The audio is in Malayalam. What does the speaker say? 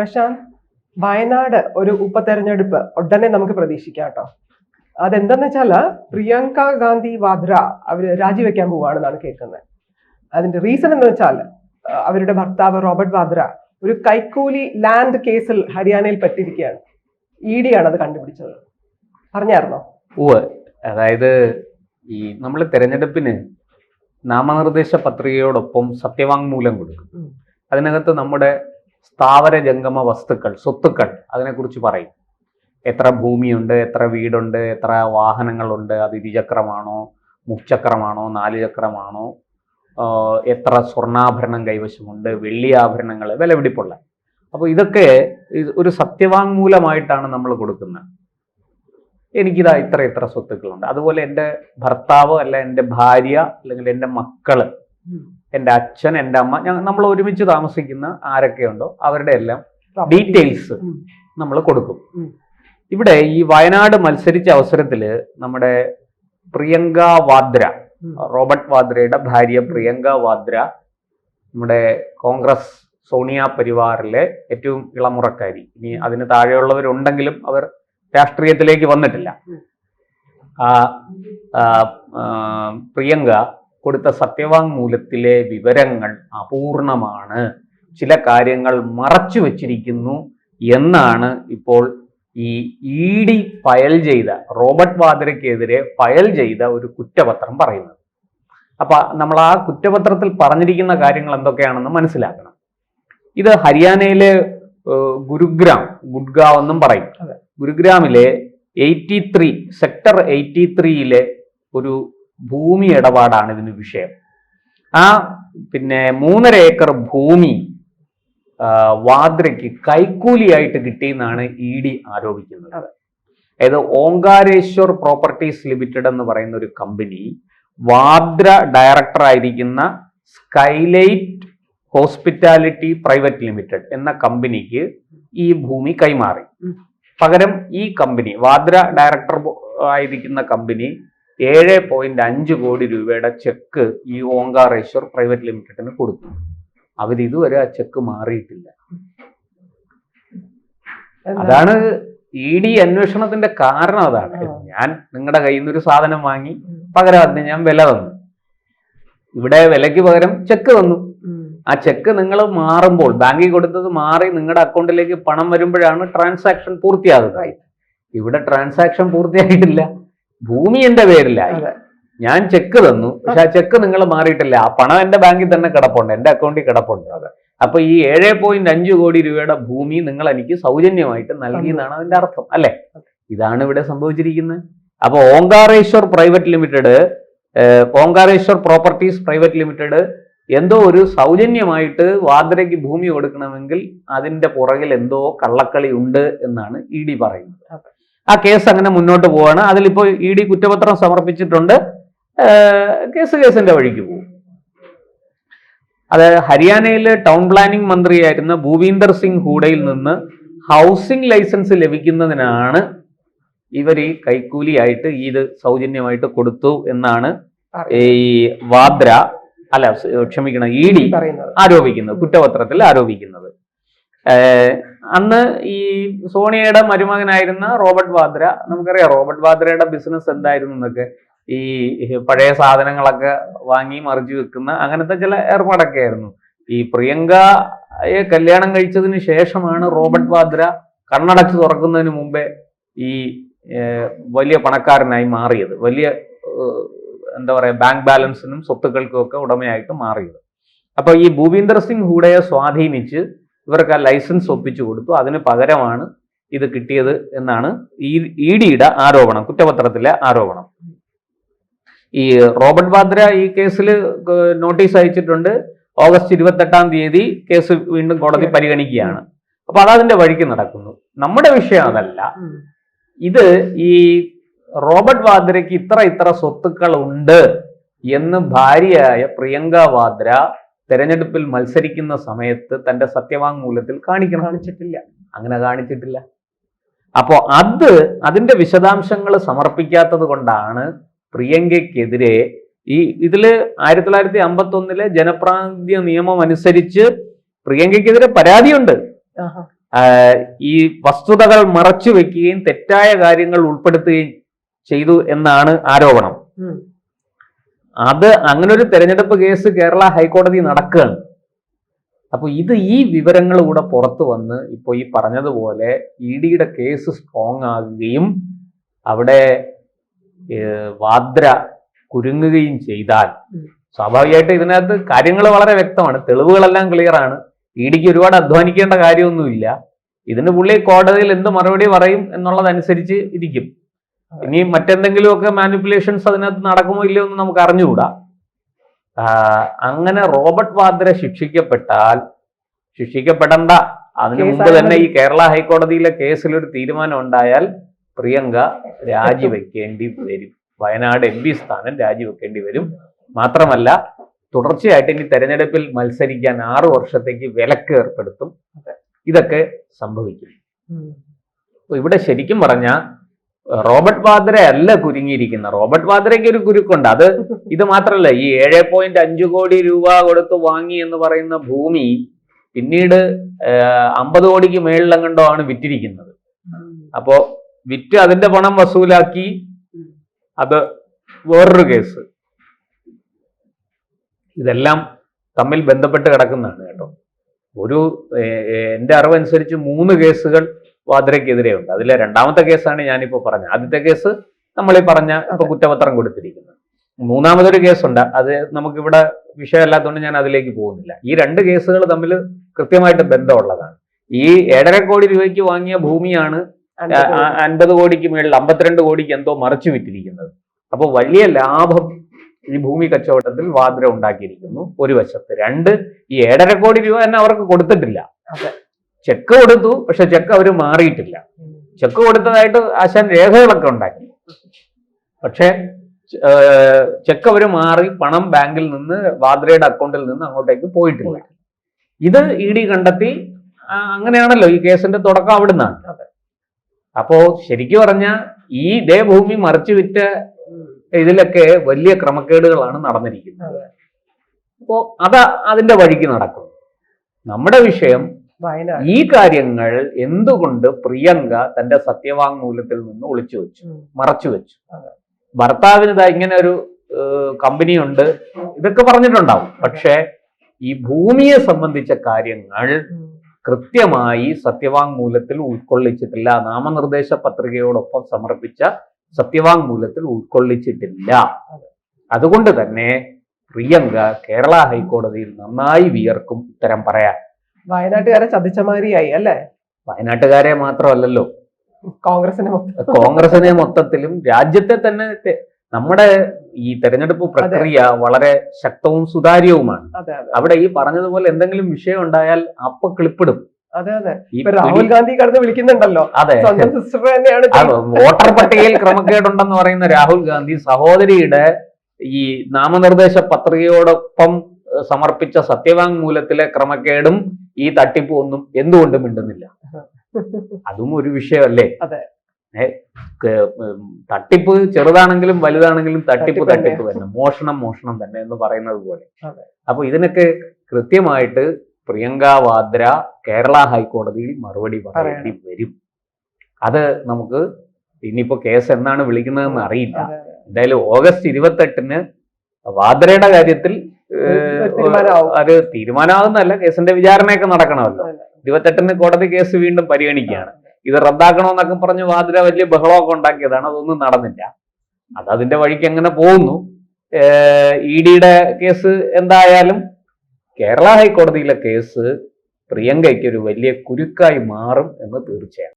പ്രശാന്ത് വയനാട് ഒരു ഉപതെരഞ്ഞെടുപ്പ് ഉടനെ നമുക്ക് പ്രതീക്ഷിക്കാം കേട്ടോ. അതെന്താന്ന് വെച്ചാൽ പ്രിയങ്ക ഗാന്ധി വാദ്ര അവർ രാജിവെക്കാൻ പോവാണെന്നാണ് കേൾക്കുന്നത്. അതിന്റെ റീസൺ എന്ന് വെച്ചാൽ അവരുടെ ഭർത്താവ് റോബർട്ട് വാദ്ര ഒരു കൈക്കൂലി ലാൻഡ് കേസിൽ ഹരിയാനയിൽ പെട്ടിരിക്കുകയാണ്. ഇ ഡി ആണ് അത് കണ്ടുപിടിച്ചത്. പറഞ്ഞായിരുന്നോ? ഉവ് അതായത് ഈ നമ്മൾ തെരഞ്ഞെടുപ്പിന് നാമനിർദ്ദേശ പത്രികയോടൊപ്പം സത്യവാങ്മൂലം കൊടുക്കും. അതിനകത്ത് നമ്മുടെ സ്ഥാവര ജംഗമ വസ്തുക്കൾ സ്വത്തുക്കൾ അതിനെക്കുറിച്ച് പറയും. എത്ര ഭൂമിയുണ്ട് എത്ര വീടുണ്ട് എത്ര വാഹനങ്ങളുണ്ട് അത് ഇരുചക്രമാണോ മുച്ചക്രമാണോ നാല് ചക്രമാണോ എത്ര സ്വർണാഭരണം കൈവശമുണ്ട് വെള്ളി ആഭരണങ്ങൾ വിലപിടിപ്പുള്ള. അപ്പോൾ ഇതൊക്കെ ഒരു സത്യവാങ്മൂലമായിട്ടാണ് നമ്മൾ കൊടുക്കുന്നത്. എനിക്കിതാ ഇത്ര ഇത്ര സ്വത്തുക്കളുണ്ട്. അതുപോലെ എന്റെ ഭർത്താവ് അല്ല എന്റെ ഭാര്യ അല്ലെങ്കിൽ എന്റെ മക്കൾ എന്റെ അച്ഛൻ എന്റെ അമ്മ ഞങ്ങൾ നമ്മൾ ഒരുമിച്ച് താമസിക്കുന്ന ആരൊക്കെയുണ്ടോ അവരുടെ എല്ലാം ഡീറ്റെയിൽസ് നമ്മൾ കൊടുക്കും. ഇവിടെ ഈ വയനാട് മത്സരിച്ച അവസരത്തിൽ നമ്മുടെ പ്രിയങ്ക വാദ്ര റോബർട്ട് വാദ്രയുടെ ഭാര്യ പ്രിയങ്ക വാദ്ര നമ്മുടെ കോൺഗ്രസ് സോണിയ പരിവാറിലെ ഏറ്റവും ഇളമുറക്കാരി. ഇനി അതിന് താഴെയുള്ളവരുണ്ടെങ്കിലും അവർ രാഷ്ട്രീയത്തിലേക്ക് വന്നിട്ടില്ല. പ്രിയങ്ക കൊടുത്ത സത്യവാങ്മൂലത്തിലെ വിവരങ്ങൾ അപൂർണമാണ്. ചില കാര്യങ്ങൾ മറച്ചു വച്ചിരിക്കുന്നു എന്നാണ് ഇപ്പോൾ ഈ ഇ ഡി ഫയൽ ചെയ്ത റോബർട്ട് വാദ്രയ്ക്കെതിരെ ഫയൽ ചെയ്ത ഒരു കുറ്റപത്രം പറയുന്നത്. അപ്പൊ നമ്മൾ ആ കുറ്റപത്രത്തിൽ പറഞ്ഞിരിക്കുന്ന കാര്യങ്ങൾ എന്തൊക്കെയാണെന്ന് മനസ്സിലാക്കണം. ഇത് ഹരിയാനയിലെ ഗുരുഗ്രാം ഗുഡ്ഗാവ് എന്നും പറയും. അതെ. ഗുരുഗ്രാമിലെ എയ്റ്റി ത്രീ സെക്ടർ എയ്റ്റി ത്രീയിലെ ഒരു ഭൂമി ഇടപാടാണ് ഇതിന് വിഷയം. ആ പിന്നെ മൂന്നര ഏക്കർ ഭൂമി വാദ്രയ്ക്ക് കൈക്കൂലിയായിട്ട് കിട്ടിയെന്നാണ് ഇ ഡി ആരോപിക്കുന്നത്. അതായത് ഓങ്കാരേശ്വർ പ്രോപ്പർട്ടീസ് ലിമിറ്റഡ് എന്ന് പറയുന്ന ഒരു കമ്പനി വാദ്ര ഡയറക്ടർ ആയിരിക്കുന്ന സ്കൈലൈറ്റ് ഹോസ്പിറ്റാലിറ്റി പ്രൈവറ്റ് ലിമിറ്റഡ് എന്ന കമ്പനിക്ക് ഈ ഭൂമി കൈമാറി. പകരം ഈ കമ്പനി വാദ്ര ഡയറക്ടർ ആയിരിക്കുന്ന കമ്പനി ഏഴ് പോയിന്റ് അഞ്ച് കോടി രൂപയുടെ ചെക്ക് ഈ ഓങ്കാറേശ്വർ പ്രൈവറ്റ് ലിമിറ്റഡിന് കൊടുത്തു. അവർ ഇതുവരെ ആ ചെക്ക് മാറിയിട്ടില്ല. അതാണ് ഇ ഡി അന്വേഷണത്തിന്റെ കാരണം അതാണ്. ഞാൻ നിങ്ങളുടെ കയ്യിൽ നിന്ന് ഒരു സാധനം വാങ്ങി. പകരം അതിന് ഞാൻ വില തന്നു. ഇവിടെ വിലയ്ക്ക് പകരം ചെക്ക് തന്നു. ആ ചെക്ക് നിങ്ങൾ മാറുമ്പോൾ ബാങ്കിൽ കൊടുത്തത് മാറി നിങ്ങളുടെ അക്കൗണ്ടിലേക്ക് പണം വരുമ്പോഴാണ് ട്രാൻസാക്ഷൻ പൂർത്തിയാകുന്നത്. ഇവിടെ ട്രാൻസാക്ഷൻ പൂർത്തിയായിട്ടില്ല. ഭൂമി എന്റെ പേരിലായി. ഞാൻ ചെക്ക് തന്നു. പക്ഷെ ആ ചെക്ക് നിങ്ങൾ മാറിയിട്ടില്ല. ആ പണം എന്റെ ബാങ്കിൽ തന്നെ കിടപ്പുണ്ട്. എന്റെ അക്കൗണ്ടിൽ കിടപ്പുണ്ട് അപ്പൊ ഈ ഏഴ് പോയിന്റ് അഞ്ച് കോടി രൂപയുടെ ഭൂമി നിങ്ങൾ എനിക്ക് സൗജന്യമായിട്ട് നൽകി എന്നാണ് അതിന്റെ അർത്ഥം. അല്ലെ? ഇതാണ് ഇവിടെ സംഭവിച്ചിരിക്കുന്നത്. അപ്പൊ Onkareshwar private limited Onkareshwar properties private limited എന്തോ ഒരു സൗജന്യമായിട്ട് വാദ്രയ്ക്ക് ഭൂമി കൊടുക്കണമെങ്കിൽ അതിന്റെ പുറകിൽ എന്തോ കള്ളക്കളി ഉണ്ട് എന്നാണ് ഇ ഡി പറയുന്നത്. ആ കേസ് അങ്ങനെ മുന്നോട്ട് പോവാണ്. അതിലിപ്പോ ഇ ഡി കുറ്റപത്രം സമർപ്പിച്ചിട്ടുണ്ട്. കേസ് കേസിന്റെ വഴിക്ക് പോകും. അത് ഹരിയാനയിലെ ടൗൺ പ്ലാനിംഗ് മന്ത്രിയായിരുന്ന ഭൂപീന്ദർ സിംഗ് ഹൂഡയിൽ നിന്ന് ഹൗസിംഗ് ലൈസൻസ് ലഭിക്കുന്നതിനാണ് ഇവർ ഈ കൈക്കൂലിയായിട്ട് ഇത് സൗജന്യമായിട്ട് കൊടുത്തു എന്നാണ് ഈ വാദ്ര അല്ല ക്ഷമിക്കണം ഇ ഡി ആരോപിക്കുന്നത് കുറ്റപത്രത്തിൽ ആരോപിക്കുന്നത്. അന്ന് ഈ സോണിയയുടെ മരുമകനായിരുന്ന റോബർട്ട് വാദ്ര നമുക്കറിയാം റോബർട്ട് വാദ്രയുടെ ബിസിനസ് എന്തായിരുന്നു എന്നൊക്കെ. ഈ പഴയ സാധനങ്ങളൊക്കെ വാങ്ങി മറിച്ചു വെക്കുന്ന അങ്ങനത്തെ ചില ഏർപ്പാടൊക്കെ ആയിരുന്നു ഈ പ്രിയങ്കയെ കല്യാണം കഴിച്ചതിന് ശേഷമാണ് റോബർട്ട് വാദ്ര കണ്ണടച്ച് തുറക്കുന്നതിന് മുമ്പേ ഈ വലിയ പണക്കാരനായി മാറിയത്. വലിയ എന്താ പറയാ ബാങ്ക് ബാലൻസിനും സ്വത്തുക്കൾക്കും ഒക്കെ ഉടമയായിട്ട് മാറിയത്. അപ്പോൾ ഈ ഭൂപീന്ദർ സിംഗ് ഹൂഡയെ സ്വാധീനിച്ച് ഇവർക്ക് ആ ലൈസൻസ് ഒപ്പിച്ചു കൊടുത്തു. അതിന് പകരമാണ് ഇത് കിട്ടിയത് എന്നാണ് ഈ ഇ ഡിയുടെ ആരോപണം കുറ്റപത്രത്തിലെ ആരോപണം. ഈ റോബർട്ട് വാദ്ര ഈ കേസിൽ നോട്ടീസ് അയച്ചിട്ടുണ്ട്. ഓഗസ്റ്റ് ഇരുപത്തെട്ടാം തീയതി കേസ് വീണ്ടും കോടതി പരിഗണിക്കുകയാണ്. അപ്പൊ അതതിന്റെ വഴിക്ക് നടക്കുന്നു. നമ്മുടെ വിഷയം അതല്ല. ഇത് ഈ റോബർട്ട് വാദ്രയ്ക്ക് ഇത്ര ഇത്ര സ്വത്തുക്കൾ ഉണ്ട് എന്ന് ഭാര്യയായ പ്രിയങ്ക വാദ്ര തെരഞ്ഞെടുപ്പിൽ മത്സരിക്കുന്ന സമയത്ത് തന്റെ സത്യവാങ്മൂലത്തിൽ കാണിക്കണം. കാണിച്ചിട്ടില്ല. അങ്ങനെ കാണിച്ചിട്ടില്ല. അപ്പോൾ അത് അതിന്റെ വിശദാംശങ്ങൾ സമർപ്പിക്കാത്തത് കൊണ്ടാണ് പ്രിയങ്കയ്ക്കെതിരെ ഈ ഇതിൽ ആയിരത്തി തൊള്ളായിരത്തി അമ്പത്തി ഒന്നിലെ ജനപ്രാതിനിധ്യ നിയമം അനുസരിച്ച് പ്രിയങ്കയ്ക്കെതിരെ പരാതിയുണ്ട്. ഈ വസ്തുതകൾ മറച്ചു വെക്കുകയും തെറ്റായ കാര്യങ്ങൾ ഉൾപ്പെടുത്തുകയും ചെയ്തു എന്നാണ് ആരോപണം. അത് അങ്ങനെ ഒരു തെരഞ്ഞെടുപ്പ് കേസ് കേരള ഹൈക്കോടതി നടക്കുകയാണ്. അപ്പൊ ഇത് ഈ വിവരങ്ങൾ കൂടെ പുറത്തു വന്ന് ഇപ്പൊ ഈ പറഞ്ഞതുപോലെ ഇ ഡിയുടെ കേസ് സ്ട്രോങ് ആകുകയും അവിടെ വാദ്ര കുരുങ്ങുകയും ചെയ്താൽ സ്വാഭാവികമായിട്ട് ഇതിനകത്ത് കാര്യങ്ങൾ വളരെ വ്യക്തമാണ്. തെളിവുകളെല്ലാം ക്ലിയർ ആണ്. ഇ ഡിക്ക് ഒരുപാട് അധ്വാനിക്കേണ്ട കാര്യമൊന്നുമില്ല. ഇതിന് പുള്ളി കോടതിയിൽ എന്ത് മറുപടി പറയും എന്നുള്ളതനുസരിച്ച് ഇരിക്കും. ഇനി മറ്റെന്തെങ്കിലുമൊക്കെ മാനിപ്പുലേഷൻസ് അതിനകത്ത് നടക്കുമോ ഇല്ലയോ എന്ന് നമുക്ക് അറിഞ്ഞുകൂടാ. അങ്ങനെ റോബർട്ട് വാദ്ര ശിക്ഷിക്കപ്പെട്ടാൽ ശിക്ഷിക്കപ്പെടണ്ട. അതിനു മുമ്പ് തന്നെ ഈ കേരള ഹൈക്കോടതിയിലെ കേസിൽ ഒരു തീരുമാനം ഉണ്ടായാൽ പ്രിയങ്ക രാജിവെക്കേണ്ടി വരും. വയനാട് എം പി സ്ഥാനം രാജിവെക്കേണ്ടി വരും. മാത്രമല്ല തുടർച്ചയായിട്ട് ഇനി തെരഞ്ഞെടുപ്പിൽ മത്സരിക്കാൻ ആറു വർഷത്തേക്ക് വിലക്ക് ഏർപ്പെടുത്തും. ഇതൊക്കെ സംഭവിക്കും. ഇവിടെ ശരിക്കും പറഞ്ഞ റോബർട്ട് വാദ്ര അല്ല കുരുങ്ങിയിരിക്കുന്ന. റോബർട്ട് വാദ്രയ്ക്ക് ഒരു കുരുക്കുണ്ട്. അത് ഇത് മാത്രമല്ല ഈ ഏഴ് പോയിന്റ് അഞ്ചു കോടി രൂപ കൊടുത്ത് വാങ്ങി എന്ന് പറയുന്ന ഭൂമി പിന്നീട് അമ്പത് കോടിക്ക് മേളിലെങ്ങണ്ടോ ആണ് വിറ്റിരിക്കുന്നത്. അപ്പോ വിറ്റ് അതിന്റെ പണം വസൂലാക്കി അത് വേറൊരു കേസ്. ഇതെല്ലാം തമ്മിൽ ബന്ധപ്പെട്ട് കിടക്കുന്നതാണ് കേട്ടോ. ഒരു എന്റെ അറിവനുസരിച്ച് മൂന്ന് കേസുകൾ വാദ്രയ്ക്കെതിരെ ഉണ്ട് അതിലെ രണ്ടാമത്തെ കേസാണ് ഞാനിപ്പോ പറഞ്ഞത്. ആദ്യത്തെ കേസ് നമ്മൾ ഈ പറഞ്ഞ ഇപ്പൊ. കുറ്റപത്രം കൊടുത്തിരിക്കുന്നത്. മൂന്നാമതൊരു കേസുണ്ട്. അത് നമുക്കിവിടെ വിഷയമല്ലാത്തതുകൊണ്ട് ഞാൻ അതിലേക്ക് പോകുന്നില്ല. ഈ രണ്ട് കേസുകൾ തമ്മിൽ കൃത്യമായിട്ട് ബന്ധമുള്ളതാണ്. ഈ ഏഴര കോടി രൂപയ്ക്ക് വാങ്ങിയ ഭൂമിയാണ് അൻപത് കോടിക്ക് മേളിൽ അമ്പത്തിരണ്ട് കോടിക്ക് എന്തോ മറച്ചു വിറ്റിരിക്കുന്നത്. അപ്പോൾ വലിയ ലാഭം ഈ ഭൂമി കച്ചവടത്തിൽ വാദ്ര ഉണ്ടാക്കിയിരിക്കുന്നു ഒരു വശത്ത്. രണ്ട് ഈ ഏഴര കോടി രൂപ തന്നെ അവർക്ക് കൊടുത്തിട്ടില്ല. ചെക്ക് കൊടുത്തു പക്ഷെ ചെക്ക് അവർ മാറിയിട്ടില്ല. ചെക്ക് കൊടുത്തതായിട്ട് ആശാൻ രേഖകളൊക്കെ ഉണ്ടാക്കി. പക്ഷേ ചെക്ക് അവർ മാറി പണം ബാങ്കിൽ നിന്ന് വാദ്രയുടെ അക്കൗണ്ടിൽ നിന്ന് അങ്ങോട്ടേക്ക് പോയിട്ടില്ല. ഇത് ഇ ഡി കണ്ടെത്തി അങ്ങനെയാണല്ലോ ഈ കേസിന്റെ തുടക്കം അവിടുന്നാണ്. നിന്നാണ് അപ്പോ ശരിക്കും പറഞ്ഞ ഈ ഇതേ ഭൂമി മറിച്ചു വിറ്റ ഇതിലൊക്കെ വലിയ ക്രമക്കേടുകളാണ് നടന്നിരിക്കുന്നത്. അപ്പോൾ അപ്പോ അത് അതിന്റെ വഴിക്ക് നടക്കും. നമ്മുടെ വിഷയം ഈ കാര്യങ്ങൾ എന്തുകൊണ്ട് പ്രിയങ്ക തന്റെ സത്യവാങ്മൂലത്തിൽ നിന്ന് ഒളിച്ചു വെച്ചു. മറച്ചു വെച്ചു. ഭർത്താവിന് ഇതാ ഇങ്ങനെ ഒരു കമ്പനി ഉണ്ട് ഇതൊക്കെ പറഞ്ഞിട്ടുണ്ടാവും. പക്ഷേ ഈ ഭൂമിയെ സംബന്ധിച്ച കാര്യങ്ങൾ കൃത്യമായി സത്യവാങ്മൂലത്തിൽ ഉൾക്കൊള്ളിച്ചിട്ടില്ല. നാമനിർദ്ദേശ പത്രികയോടൊപ്പം സമർപ്പിച്ച സത്യവാങ്മൂലത്തിൽ ഉൾക്കൊള്ളിച്ചിട്ടില്ല. അതുകൊണ്ട് തന്നെ പ്രിയങ്ക കേരള ഹൈക്കോടതിയിൽ നന്നായി വിയർക്കും ഉത്തരം പറയാൻ. വയനാട്ടുകാരെ ചതിച്ചമാരിയായി അല്ലേ? വയനാട്ടുകാരെ മാത്രമല്ലല്ലോ. കോൺഗ്രസിനെ കോൺഗ്രസിനെ മൊത്തത്തിലും രാജ്യത്തെ തന്നെ നമ്മുടെ ഈ തെരഞ്ഞെടുപ്പ് പ്രക്രിയ വളരെ ശക്തവും സുതാര്യവുമാണ്. അവിടെ ഈ പറഞ്ഞതുപോലെ എന്തെങ്കിലും വിഷയം ഉണ്ടായാൽ അപ്പൊ ക്ലിപ്പിടും അതെ അതെ. രാഹുൽ ഗാന്ധി കടന്ന് വിളിക്കുന്നുണ്ടല്ലോ. അതെ. സിസ്റ്റർ തന്നെയാണ് വോട്ടർ പട്ടികയിൽ ക്രമക്കേടുണ്ടെന്ന് പറയുന്ന രാഹുൽ ഗാന്ധി സഹോദരിയുടെ ഈ നാമനിർദ്ദേശ പത്രികയോടൊപ്പം സമർപ്പിച്ച സത്യവാങ്മൂലത്തിലെ ക്രമക്കേടും ഈ തട്ടിപ്പും ഒന്നും എന്തുകൊണ്ടും മിണ്ടുന്നില്ല. അതും ഒരു വിഷയമല്ലേ? തട്ടിപ്പ് ചെറുതാണെങ്കിലും വലുതാണെങ്കിലും തട്ടിപ്പ് തട്ടിപ്പ് തന്നെ. മോഷണം മോഷണം തന്നെ എന്ന് പറയുന്നത് പോലെ. അപ്പൊ ഇതിനൊക്കെ കൃത്യമായിട്ട് പ്രിയങ്ക വാദ്ര കേരള ഹൈക്കോടതിയിൽ മറുപടി പറയേണ്ടി വരും. അത് നമുക്ക് ഇനിയിപ്പോ കേസ് എന്നാണ് വിളിക്കുന്നതെന്ന് അറിയില്ല. എന്തായാലും ഓഗസ്റ്റ് ഇരുപത്തെട്ടിന് വാദ്രയുടെ കാര്യത്തിൽ ഒരു തീരുമാനമാകുന്നല്ല കേസിന്റെ വിചാരണയൊക്കെ നടക്കണമല്ലോ. അതെ. ഇരുപത്തെട്ടിന് കോടതി കേസ് വീണ്ടും പരിഗണിക്കുകയാണ്. ഇത് റദ്ദാക്കണമെന്നൊക്കെ പറഞ്ഞ് വാദ്ര വലിയ ബഹളമൊക്കെ ഉണ്ടാക്കിയതാണ് അതൊന്നും നടന്നില്ല. അത് അതിന്റെ വഴിക്ക് എങ്ങനെ പോകുന്നു? ഇ ഡിയുടെ കേസ് എന്തായാലും കേരള ഹൈക്കോടതിയിലെ കേസ് പ്രിയങ്കയ്ക്ക് ഒരു വലിയ കുരുക്കായി മാറും എന്ന് തീർച്ചയാണ്.